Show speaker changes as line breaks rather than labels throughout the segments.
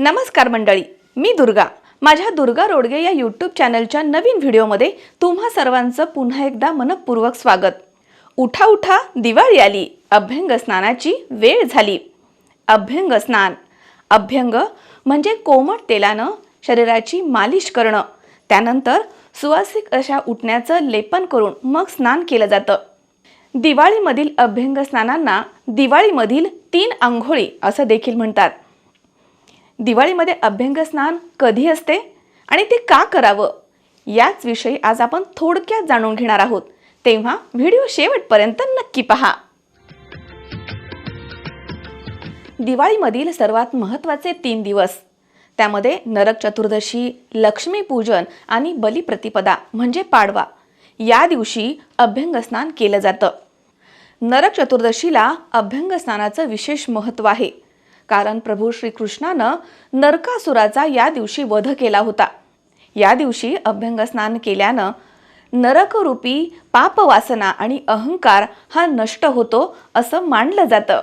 नमस्कार मंडळी मी दुर्गा. माझ्या दुर्गा रोडगे या यूट्यूब चॅनलच्या नवीन व्हिडिओमध्ये तुम्हा सर्वांचं पुन्हा एकदा मनपूर्वक स्वागत. उठा उठा दिवाळी आली. अभ्यंग स्नानाची वेळ झाली. अभ्यंग स्नान. अभ्यंग म्हणजे कोमट तेलानं शरीराची मालिश करणं. त्यानंतर सुवासिक अशा उठण्याचं लेपन करून मग स्नान केलं जातं. दिवाळीमधील अभ्यंग स्नानांना दिवाळीमधील तीन आंघोळी असं देखील म्हणतात. दिवाळीमध्ये अभ्यंग स्नान कधी असते आणि ते का करावं? याच विषयी आज आपण थोडक्यात जाणून घेणार आहोत. तेव्हा व्हिडिओ शेवटपर्यंत नक्की पहा. दिवाळीमधील सर्वात महत्त्वाचे तीन दिवस. त्यामध्ये नरक चतुर्दशी लक्ष्मीपूजन आणि बलिप्रतिपदा म्हणजे पाडवा. या दिवशी अभ्यंग स्नान केलं जातं. नरक चतुर्दशीला अभ्यंग स्नानाचं विशेष महत्त्व आहे. कारण प्रभू श्रीकृष्णानं नरकासुराचा या दिवशी वध केला होता. या दिवशी अभ्यंग स्नान केल्यानं नरकरूपी पापवासना आणि अहंकार हा नष्ट होतो असं मानलं जातं.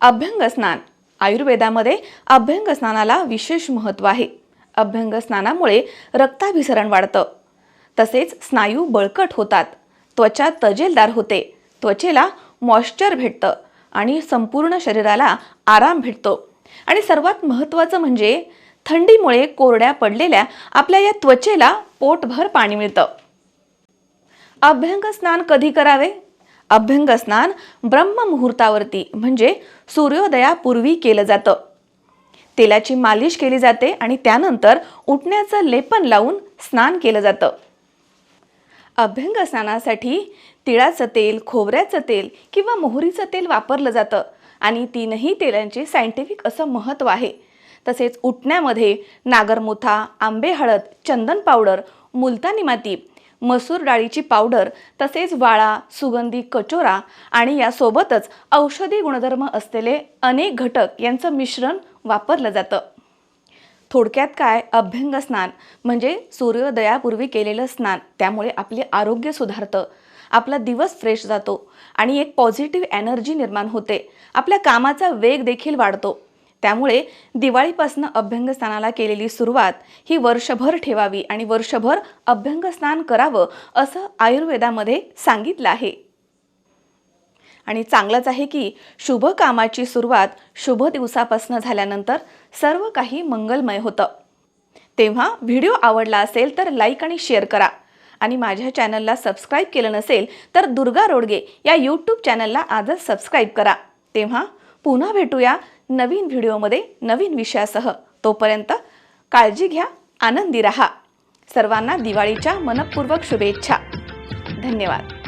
अभ्यंग स्नान. आयुर्वेदामध्ये अभ्यंग स्नानाला विशेष महत्त्व आहे. अभ्यंग स्नानामुळे रक्ताभिसरण वाढतं. तसेच स्नायू बळकट होतात. त्वचा तजेलदार होते. त्वचेला मॉइश्चर भेटतं. आणि संपूर्ण शरीराला आराम भेटतो. आणि सर्वात महत्त्वाचं म्हणजे थंडीमुळे कोरड्या पडलेल्या आपल्या या त्वचेला पोटभर पाणी मिळतं. अभ्यंग स्नान कधी करावे? अभ्यंग स्नान ब्रह्ममुहूर्तावरती म्हणजे सूर्योदयापूर्वी केलं जातं. तेलाची मालिश केली जाते आणि त्यानंतर उठण्याचं लेपन लावून स्नान केलं जातं. अभ्यंगस्नानासाठी तिळाचं तेल खोबऱ्याचं तेल किंवा मोहरीचं तेल वापरलं जातं. आणि तीनही तेलांचे सायंटिफिक असं महत्त्व आहे. तसेच उठण्यामध्ये नागरमोथा आंबे हळद चंदन पावडर मुलतानी माती मसूर डाळीची पावडर तसेच वाळा सुगंधी कचोरा आणि यासोबतच औषधी गुणधर्म असलेले अनेक घटक यांचं मिश्रण वापरलं जातं. थोडक्यात काय? अभ्यंग स्नान. म्हणजे सूर्योदयापूर्वी केलेलं स्नान. त्यामुळे आपले आरोग्य सुधारतं. आपला दिवस फ्रेश जातो आणि एक पॉझिटिव्ह एनर्जी निर्माण होते. आपल्या कामाचा वेग देखील वाढतो. त्यामुळे दिवाळीपासून अभ्यंग स्नानाला केलेली सुरुवात ही वर्षभर ठेवावी आणि वर्षभर अभ्यंगस्नान करावं असं आयुर्वेदामध्ये सांगितलं आहे. आणि चांगलंच आहे की शुभ कामाची सुरुवात शुभ दिवसापासून झाल्यानंतर सर्व काही मंगलमय होतं. तेव्हा व्हिडिओ आवडला असेल तर लाईक आणि शेअर करा. आणि माझ्या चॅनलला सबस्क्राईब केलं नसेल तर दुर्गा रोडगे या यूट्यूब चॅनलला आजच सबस्क्राईब करा. तेव्हा पुन्हा भेटूया नवीन व्हिडिओमध्ये नवीन विषयासह. तोपर्यंत काळजी घ्या आनंदी रहा. सर्वांना दिवाळीच्या मनपूर्वक शुभेच्छा. धन्यवाद.